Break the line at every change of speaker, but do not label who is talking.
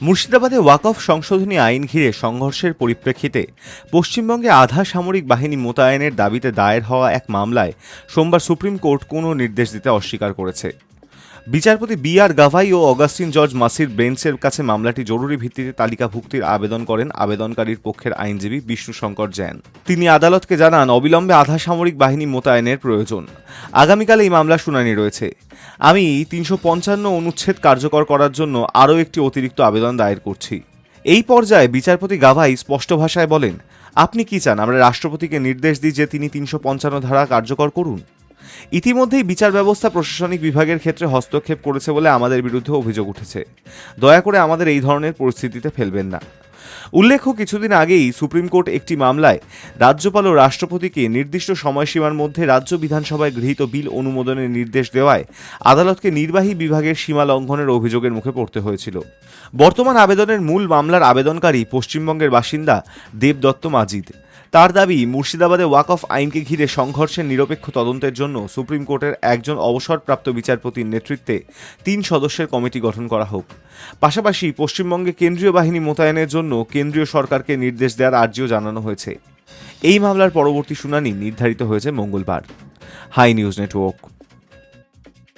মুর্শিদাবাদে ওয়াকফ সংশোধনী আইন ঘিরে সংঘর্ষের পরিপ্রেক্ষিতে পশ্চিমবঙ্গে আধা সামরিক বাহিনী মোতায়েনের দাবিতে দায়ের হওয়া এক মামলায় সোমবার সুপ্রিম কোর্ট কোনো নির্দেশ দিতে অস্বীকার করেছে। বিচারপতি বি আর গাভাই ও অগাস্টিন জর্জ মাসির বেঞ্চের কাছে মামলাটি জরুরি ভিত্তিতে তালিকাভুক্তির আবেদন করেন আবেদনকারীর পক্ষের আইনজীবী বিষ্ণু শঙ্কর জৈন। তিনি আদালতকে জানান, অবিলম্বে আধা সামরিক বাহিনী মোতায়েনের প্রয়োজন। আগামীকাল এই মামলা শুনানি রয়েছে। আমি তিনশো পঞ্চান্ন অনুচ্ছেদ কার্যকর করার জন্য আরও একটি অতিরিক্ত আবেদন দায়ের করছি। এই পর্যায়ে বিচারপতি গাভাই স্পষ্ট ভাষায় বলেন, আপনি কি চান, আমরা রাষ্ট্রপতিকে নির্দেশ দিই যে তিনি তিনশো পঞ্চান্ন ধারা কার্যকর করুন? ইতিমধ্যেই বিচার ব্যবস্থা প্রশাসনিক বিভাগের ক্ষেত্রে হস্তক্ষেপ করেছে বলে আমাদের বিরুদ্ধে অভিযোগ উঠেছে। দয়া করে আমাদের এই ধরনের পরিস্থিতিতে ফেলবেন না। উল্লেখ্য, কিছুদিন আগেই সুপ্রিম কোর্ট একটি মামলায় রাজ্যপাল ও রাষ্ট্রপতিকে নির্দিষ্ট সময়সীমার মধ্যে রাজ্য বিধানসভায় গৃহীত বিল অনুমোদনের নির্দেশ দেওয়ায় আদালতকে নির্বাহী বিভাগের সীমা লঙ্ঘনের অভিযোগের মুখে পড়তে হয়েছিল। বর্তমান আবেদনের মূল মামলার আবেদনকারী পশ্চিমবঙ্গের বাসিন্দা দেবদত্ত মাজিদ। তার দাবি, মুর্শিদাবাদে ওয়াকফ আইনকে ঘিরে সংঘর্ষের নিরপেক্ষ তদন্তের জন্য সুপ্রিম কোর্টের একজন অবসরপ্রাপ্ত বিচারপতির নেতৃত্বে তিন সদস্যের কমিটি গঠন করা হোক। পাশাপাশি পশ্চিমবঙ্গে কেন্দ্রীয় বাহিনী মোতায়েনের জন্য কেন্দ্রীয় সরকারকে নির্দেশ দেওয়ার আর্জিও জানানো হয়েছে। এই মামলার পরবর্তী শুনানি নির্ধারিত হয়েছে মঙ্গলবার। Hi news network.